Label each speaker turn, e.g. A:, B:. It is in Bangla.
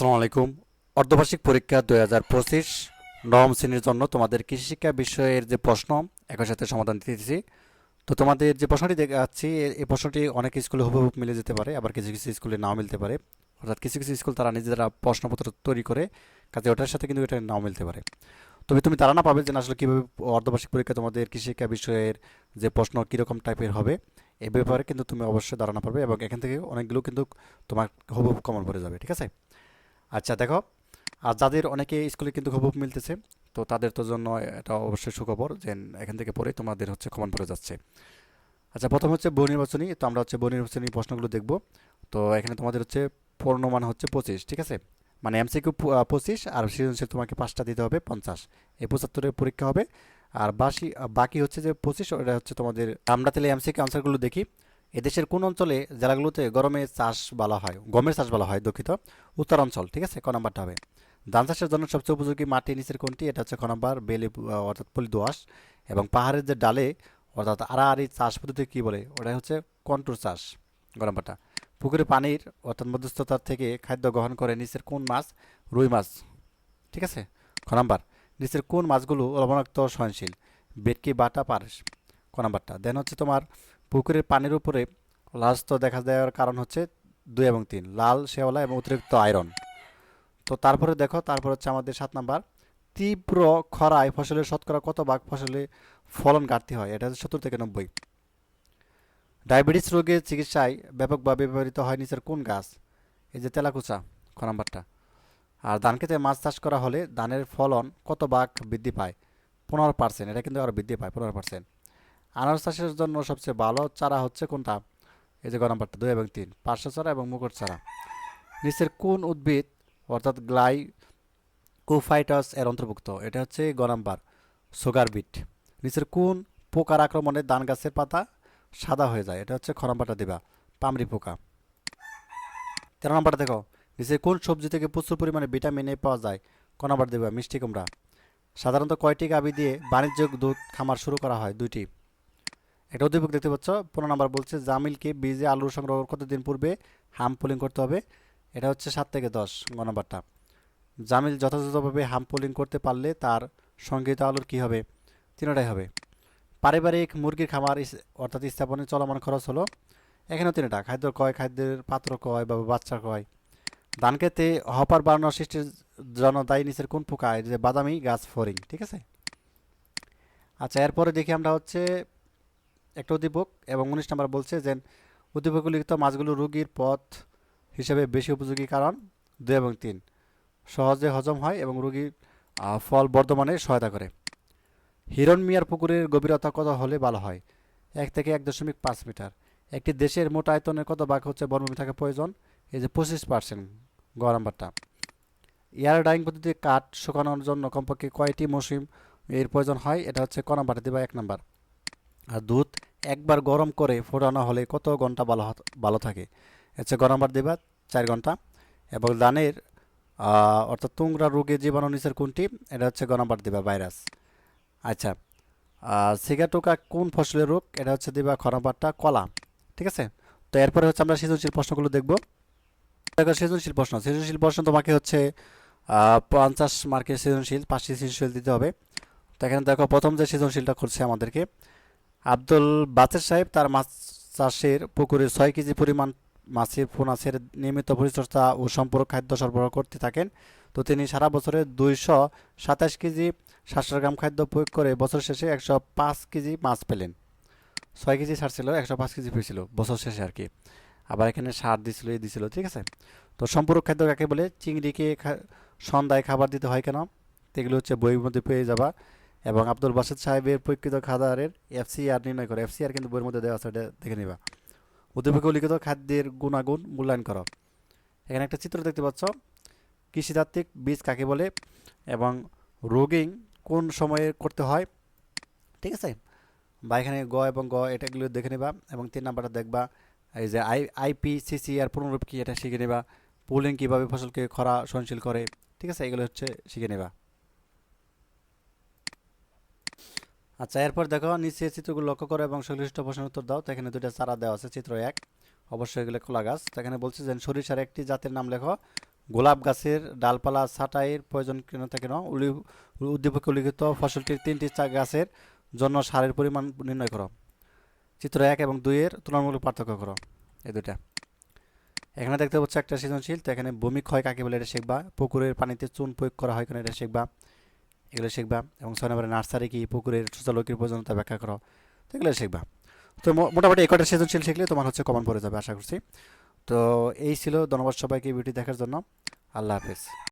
A: আসসালামু আলাইকুম। অর্ধবার্ষিক পরীক্ষা দুই হাজার পঁচিশ, নবম শ্রেণির জন্য তোমাদের কৃষি শিক্ষা বিষয়ের যে প্রশ্ন, একই সাথে সমাধান দিতেছি তো তোমাদের যে প্রশ্নটি দেখাচ্ছি এই প্রশ্নটি অনেক স্কুলে হুবহু মিলে যেতে পারে, আবার কিছু কিছু স্কুলে নাও মিলতে পারে। অর্থাৎ কিছু কিছু স্কুল তারা নিজেরা প্রশ্নপত্র তৈরি করে, কাজে ওটার সাথে কিন্তু এটা নাও মিলতে পারে। তবে তুমি না পাবে যে আসলে কীভাবে অর্ধবার্ষিক পরীক্ষা তোমাদের কৃষি শিক্ষা বিষয়ের যে প্রশ্ন কীরকম টাইপের হবে, এ ব্যাপারে কিন্তু তুমি অবশ্যই ধারণা পাবে এবং এখান থেকে অনেকগুলো কিন্তু তোমার হুবহু কমন পড়ে যাবে, ঠিক আছে? আচ্ছা দেখো, আর যাদের অনেকে স্কুলে কিন্তু খুব মিলতেছে, তো তাদের তো জন্য এটা অবশ্যই সুখবর যে এখান থেকে পড়ে তোমাদের হচ্ছে কমন পড়ে যাচ্ছে। আচ্ছা প্রথম হচ্ছে বহু নির্বাচনী, তো আমরা হচ্ছে বহু নির্বাচনী প্রশ্নগুলো দেখব। তো এখানে তোমাদের হচ্ছে পূর্ণমান হচ্ছে পঁচিশ, ঠিক আছে? মানে এমসিকিউ পঁচিশ, আর সৃজনশীল তোমাকে পাঁচটা দিতে হবে, পঞ্চাশ। এই পঁচাত্তরের পরীক্ষা হবে। আর বাকি বাকি হচ্ছে যে পঁচিশ, ওটা হচ্ছে তোমাদের, আমরা তাহলে এমসিকিউ আনসারগুলো দেখি। এদেশের কোন অঞ্চলে জেলাগুলোতে গরমে চাষ বলা হয়, গমের চাষ বলা হয় দুঃখিত? উত্তরাঞ্চল, ঠিক আছে? ক নাম্বারটা হবে? ধান চাষের জন্য সবচেয়ে উপযোগী মাটি নিচের কোনটি? এটা হচ্ছে ক নাম্বার, বেলে অর্থাৎ পলি দোআঁশ এবং পাহাড়ের যে ডালে, অর্থাৎ আড়াআড়ি চাষ পদ্ধতি কী বলে? ওটা হচ্ছে কন্ট্রোল চাষ। গ নাম্বারটা। পুকুরে পানির, অর্থাৎ মধ্যস্থতার থেকে খাদ্য গ্রহণ করে নিচের কোন মাছ? রুই মাছ। ঠিক আছে? খ নাম্বার। নিচের কোন মাছগুলো লবণাক্ত, সহনশীল? বেটকি, বাটা, পারস। ক নাম্বারটা। দেন হচ্ছে তোমার পুকুরের পানির উপরে লাস্ট দেখা দেওয়ার কারণ হচ্ছে দুই এবং তিন, লাল শেওলা এবং অতিরিক্ত আয়রন। তো তারপরে দেখো, তারপর হচ্ছে আমাদের সাত নাম্বার। তীব্র খরায় ফসলের শতকরা কত ভাগ ফসলে ফলন ঘাটতি হয়? এটা হচ্ছে সত্তর থেকে নব্বই। ডায়াবেটিস রোগের চিকিৎসায় ব্যাপকভাবে ব্যবহৃত হয় নিচের কোন গাছ? এই যে তেলাকুচা খ নাম্বারটা। আর ধান খেতে মাছ চাষ করা হলে ধানের ফলন কত ভাগ বৃদ্ধি পায়? পনেরো পার্সেন্ট, এটা কিন্তু আরও বৃদ্ধি পায়, পনেরো পার্সেন্ট। আনারস চাষের জন্য সবচেয়ে ভালো চারা হচ্ছে কোনটা? এই যে গ নাম্বারটা, দুই এবং তিন, পার্শ্ব চারা এবং মুকুট চারা। নিচের কোন উদ্ভিদ, অর্থাৎ গ্লাই কোফাইটাস এর অন্তর্ভুক্ত? এটা হচ্ছে গ নাম্বার, সুগার বিট। নিচের কোন পোকার আক্রমণে ধান গাছের পাতা সাদা হয়ে যায়? এটা হচ্ছে খ নাম্বারটা দিবা, পামরি পোকা। তেরো নাম্বারটা দেখো নিচে কোন সবজি থেকে প্রচুর পরিমাণে ভিটামিন এ পাওয়া যায়? ক নাম্বার দেবা, মিষ্টি কুমড়া। সাধারণত কয়টি গাভী দিয়ে বাণিজ্যিক দুধ খামার শুরু করা হয়? দুইটি। একটা উদ্দীপক দেখতে পাচ্ছ। পনেরো নাম্বার বলছে, জামিলকে বীজে আলু সংগ্রহ কতদিন পূর্বে হাম পুলিং করতে হবে? এটা হচ্ছে সাত থেকে দশ, গ নাম্বারটা। জামিল যথাযথভাবে হাম পুলিং করতে পারলে তার সংগৃহীত আলুর কী হবে? তিনটাই হবে। পারিবারিক মুরগির খামার অর্থাৎ স্থাপনে চলমান খরচ হলো এখানেও তিনটা, খাদ্য কয় খাদ্যের পাত্র কয় বা বাচ্চা কয় ধান খেতে হপার বাড়ানোর সৃষ্টির জন্য দায়ী নিচের কোন পোকা যে বাদামি, গাছ ফরিং ঠিক আছে? আচ্ছা এরপরে দেখি আমরা হচ্ছে একটা উদ্দীপক এবং উনিশ নাম্বার বলছে যে উদ্দীপক লিখিত মাছগুলো রোগীর পথ হিসেবে বেশি উপযোগী কারণ দুই এবং তিন। সহজে হজম হয় এবং রোগীর ফল বর্ধমানে সহায়তা করে। হিরণ মিয়ার পুকুরের গভীরতা কত হলে ভালো হয়? এক থেকে এক দশমিক পাঁচ মিটার। একটি দেশের মোট আয়তনের কত ভাগ হচ্ছে বনভূমি থাকা প্রয়োজন? এই যে পঁচিশ পার্সেন্ট। গ নাম্বারটা। এয়ার ডাইং পদ্ধতিতে কাঠ শুকানোর জন্য কমপক্ষে কয়টি মৌসুম এর প্রয়োজন হয়? এটা হচ্ছে ক নাম্বারটা, দিবা এক নাম্বার। আর দুধ? একবার গরম করে ফোটানো হলে কত ঘণ্টা ভালো ভালো থাকে? হচ্ছে গ নাম্বার দিবা চার ঘণ্টা। এবং আহ, অর্থাৎ তুংরা রোগে জীবাণু নিচের কোনটি? এটা হচ্ছে গ নাম্বার দিবা ভাইরাস। আচ্ছা সিগাটোকা কোন ফসলের রোগ? এটা হচ্ছে দিবা খ নাম্বারটা কলা। ঠিক আছে? তো এরপরে হচ্ছে আমরা সৃজনশীল প্রশ্নগুলো দেখব। দেখো সৃজনশীল প্রশ্ন। সৃজনশীল প্রশ্ন তোমাকে হচ্ছে পঞ্চাশ মার্কের সৃজনশীল পাঁচটি সৃজনশীল দিতে হবে। তো এখানে দেখো প্রথম যে সৃজনশীলটা করছে আমাদেরকে আব্দুল বাসের সাহেব তার মাছ চাষের পুকুরে ছয় কেজি পরিমাণ মাছের পোনাছের নিয়মিত পরিচর্যা ও সম্পূরক খাদ্য সরবরাহ করতে থাকেন। তো তিনি সারা বছরে দুইশো সাতাশ কেজি সাতশো গ্রাম খাদ্য প্রয়োগ করে বছর শেষে একশো পাঁচ কেজি মাছ পেলেন। ছয় কেজি সার ছিল, একশো পাঁচ কেজি পেয়েছিল বছর শেষে আর কি। আবার এখানে সার দিছিল এই দিছিল, ঠিক আছে? তো সম্পূরক খাদ্য কাকে বলে? চিংড়িকে সন্ধ্যায় খাবার দিতে হয় কেন? এগুলো হচ্ছে বইয়ের মধ্যে পেয়ে যাবা। এবং আব্দুল বাসেদ সাহেবের প্রকৃত খাবারের এফসিআর নির্ণয় করে। এফসিআর কিন্তু বইয়ের মধ্যে দেওয়া আছে এটা দেখে নিবা। উদ্দীপকে লিখিত খাদ্যের গুণাগুণ মূল্যায়ন করো। এখানে একটা চিত্র দেখতে পাচ্ছ। কৃষিতাত্ত্বিক বীজ কাকে বলে এবং রোগিং কোন সময়ে করতে হয়? ঠিক আছে? বা এখানে গ এবং গ এটাগুলো দেখে নেবা এবং তিন নাম্বারটা দেখবা। এই যে আই আইপিসিসি আর পুনরূপ কী, এটা শিখে নেবা। পুলিং কীভাবে ফসলকে খরা সহনশীল করে, ঠিক আছে? এগুলো হচ্ছে শিখে নেবা। আচ্ছা এরপর দেখো, নিচে চিত্রগুলো লক্ষ্য করো এবং সংশ্লিষ্ট প্রশ্নের উত্তর দাও, তো এখানে দুইটা চারা দেওয়া আছে, চিত্র এক। অবশ্যই এগুলো খোলা গাছ। তো এখানে বলছে যে, সরিষার একটি জাতের নাম লেখো, গোলাপ গাছের ডালপালা, ছাঁটাইয়ের প্রয়োজন কেন থাকে না? উদ্দীপকে উল্লিখিত ফসলটির তিনটি গাছের জন্য সারের পরিমাণ নির্ণয় করো। চিত্র এক এবং দুইয়ের তুলনামূলক পার্থক্য করো, এই দুইটা। এখানে দেখতে পাচ্ছ একটা সৃজনশীল, তো এখানে ভূমি ক্ষয় কাকে বলে এটা শিখবা? পুকুরের পানিতে চুন প্রয়োগ করা হয় কেন এটা শিখবা? এগুলো শিখবা এবং ছয় নম্বরে নার্সারি কি, পুকুরের সুচালকের প্রয়োজনীয়তা ব্যাখ্যা করো। তো এগুলো শিখবা। তো মোটামুটি একটা কটা সৃজনশীল শিখলে তোমার হচ্ছে কমন পড়ে যাবে, আশা করছি। তো এই ছিল ধন্যবাদ সবাইকে ভিডিও দেখার জন্য। আল্লাহ হাফেজ।